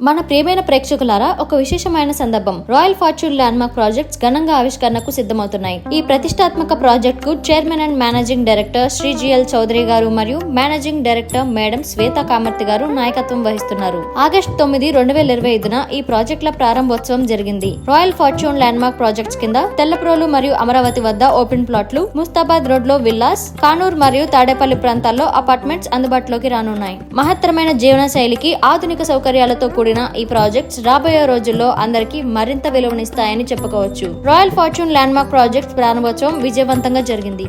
మన ప్రియమైన ప్రేక్షకులారా ఒక విశేషమైన సందర్భం. Royal Fortune Landmark Projects ఘనంగా ఆవిష్కరణకు సిద్ధమవుతున్నాయి. ఈ ప్రతిష్టాత్మక ప్రాజెక్ట్కు chairman and managing director Shri G L Chowdary గారు మరియు managing director madam Shweta Kamarthi గారు నాయకత్వం వహిస్తున్నారు. ఆగస్టు తొమ్మిది రెండు వేల ఇరవై ఐదున ఈ ప్రాజెక్టుల ప్రారంభోత్సవం జరిగింది. Royal Fortune Landmark Projects కింద తెల్లప్రోలు మరియు అమరావతి వద్ద ఓపెన్ ప్లాట్లు ముస్తాబాద్ రోడ్లో విల్లాస్ కానూర్ మరియు తాడేపల్లి ప్రాంతాల్లో అపార్ట్మెంట్స్ అందుబాటులోకి రానున్నాయి. మహత్తరమైన జీవన శైలికి ఆధునిక సౌకర్యాలతో కూడిన ఈ ప్రాజెక్ట్స్ రాబోయే రోజుల్లో అందరికీ మరింత విలువనిస్తాయని చెప్పుకోవచ్చు. Royal Fortune Landmark Projects ప్రారంభోత్సవం విజయవంతంగా జరిగింది.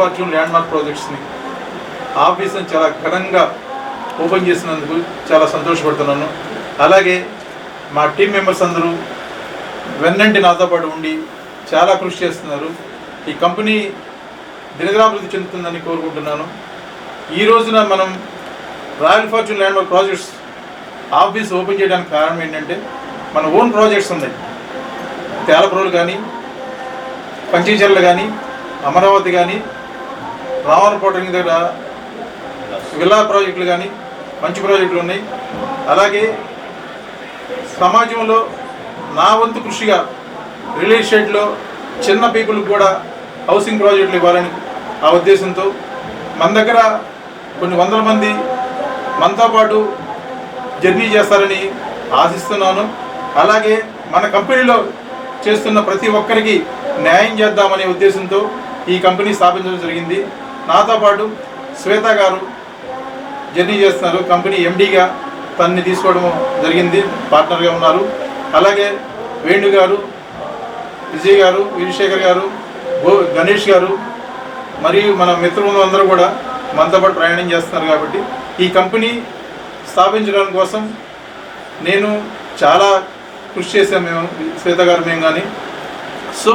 రాయల్ ల్యాండ్ మార్క్ ప్రాజెక్ట్స్ని ఆఫీస్ని చాలా ఘనంగా ఓపెన్ చేసినందుకు చాలా సంతోషపడుతున్నాను. అలాగే మా టీం మెంబర్స్ అందరూ వెన్నంటి నాతో పాటు ఉండి చాలా కృషి చేస్తున్నారు. ఈ కంపెనీ దినగ్రాభివృద్ధి చెందుతుందని కోరుకుంటున్నాను. ఈ రోజున మనం Royal Fortune Landmark Projects office open చేయడానికి కారణం ఏంటంటే మన ఓన్ ప్రాజెక్ట్స్ ఉన్నాయి. తేలప్రోలు కానీ పంచీచర్లు కానీ అమరావతి కానీ రావణకోట దగ్గర విల్లా ప్రాజెక్టులు కానీ మంచి ప్రాజెక్టులు ఉన్నాయి. అలాగే సమాజంలో నా వంతు కృషిగా రియల్ ఎస్టేట్లో చిన్న పీపుల్కి కూడా హౌసింగ్ ప్రాజెక్టులు ఇవ్వాలని ఆ ఉద్దేశంతో మన దగ్గర కొన్ని వందల మంది మనతో పాటు జర్నీ చేస్తారని ఆశిస్తున్నాను. అలాగే మన కంపెనీలో చేస్తున్న ప్రతి ఒక్కరికి న్యాయం చేద్దామనే ఉద్దేశంతో ఈ కంపెనీ స్థాపించడం జరిగింది. నాతో పాటు శ్వేత గారు జర్నీ చేస్తున్నారు. కంపెనీ ఎండీగా తన్ని తీసుకోవడం జరిగింది. పార్ట్నర్గా ఉన్నారు. అలాగే వేణు గారు విజయ్ గారు వీరశేఖర్ గారు గో గణేష్ గారు మరియు మన మిత్రులు అందరూ కూడా మనతో పాటు ప్రయాణం చేస్తున్నారు కాబట్టి ఈ కంపెనీ స్థాపించడం కోసం నేను చాలా కృషి చేశాను మేము శ్వేత గారు మేము కానీ సో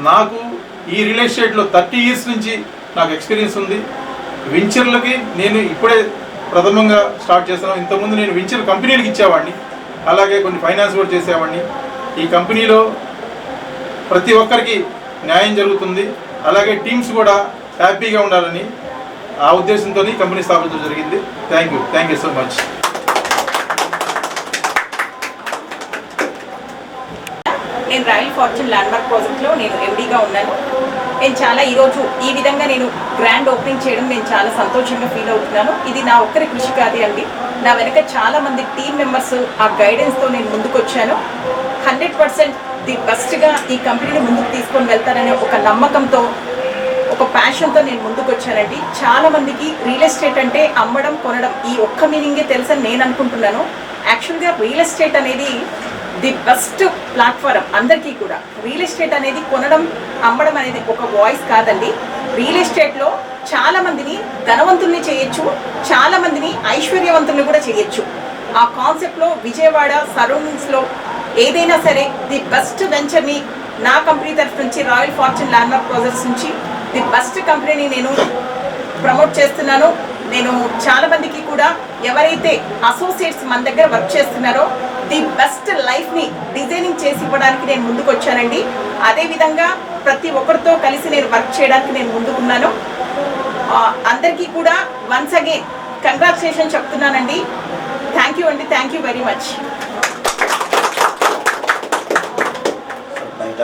నాకు ఈ రియల్ ఎస్టేట్లో థర్టీ ఇయర్స్ నుంచి నాకు ఎక్స్పీరియన్స్ ఉంది. వెంచర్లకి నేను ఇప్పుడే ప్రథమంగా స్టార్ట్ చేస్తాను ఇంతకుముందు నేను వెంచర్ కంపెనీలకు ఇచ్చేవాడిని. అలాగే కొన్ని ఫైనాన్స్ కూడా చేసేవాడిని. ఈ కంపెనీలో ప్రతి ఒక్కరికి న్యాయం జరుగుతుంది. అలాగే టీమ్స్ కూడా హ్యాపీగా ఉండాలని ఆ ఉద్దేశంతో కంపెనీ స్థాపించడం జరిగింది. Thank you thank you so much నేను రైల్ ఫార్చ్యూన్ ల్యాండ్మార్క్ ప్రాజెక్ట్లో నేను ఎండీగా ఉన్నాను. నేను చాలా ఈరోజు ఈ విధంగా నేను గ్రాండ్ ఓపెనింగ్ చేయడం నేను చాలా సంతోషంగా ఫీల్ అవుతున్నాను. ఇది నా ఒక్కరి కృషి కాదే అండి. నా వెనక చాలా మంది టీమ్ మెంబర్స్ ఆ గైడెన్స్తో నేను ముందుకు వచ్చాను హండ్రెడ్ పర్సెంట్ ది బెస్ట్గా ఈ కంపెనీని ముందుకు తీసుకొని వెళ్తారనే ఒక నమ్మకంతో ఒక ప్యాషన్తో నేను ముందుకు వచ్చానండి చాలా మందికి రియల్ ఎస్టేట్ అంటే అమ్మడం కొనడం ఈ ఒక్క మీనింగే తెలుసని నేను అనుకుంటున్నాను. యాక్చువల్గా రియల్ ఎస్టేట్ అనేది ది బెస్ట్ ప్లాట్ఫారం అందరికీ కూడా. రియల్ ఎస్టేట్ అనేది కొనడం అమ్మడం అనేది ఒక వాయిస్ కాదండి. రియల్ ఎస్టేట్లో చాలా మందిని ధనవంతుల్ని చేయొచ్చు చాలా మందిని ఐశ్వర్యవంతుల్ని కూడా చేయొచ్చు. ఆ కాన్సెప్ట్లో విజయవాడ సరౌండింగ్స్లో ఏదైనా సరే ది బెస్ట్ వెంచర్ని నా కంపెనీ తరఫు నుంచి రాయల్ ఫార్చ్యూన్ ల్యాండ్మార్క్ ప్రాజెక్ట్స్ నుంచి ది బెస్ట్ కంపెనీని నేను ప్రమోట్ చేస్తున్నాను. నేను చాలా మందికి కూడా ఎవరైతే అసోసియేట్స్ మన దగ్గర వర్క్ చేస్తున్నారో ది బెస్ట్ లైఫ్ని డిజైనింగ్ చేసి ఇవ్వడానికి నేను ముందుకు వచ్చానండి అదేవిధంగా ప్రతి ఒక్కరితో కలిసి నేను వర్క్ చేయడానికి నేను ముందుకున్నాను. అందరికీ కూడా వన్స్ అగైన్ కంగ్రాచులేషన్ చెప్తున్నానండి. థ్యాంక్ యూ అండి. థ్యాంక్ యూ వెరీ మచ్ బయట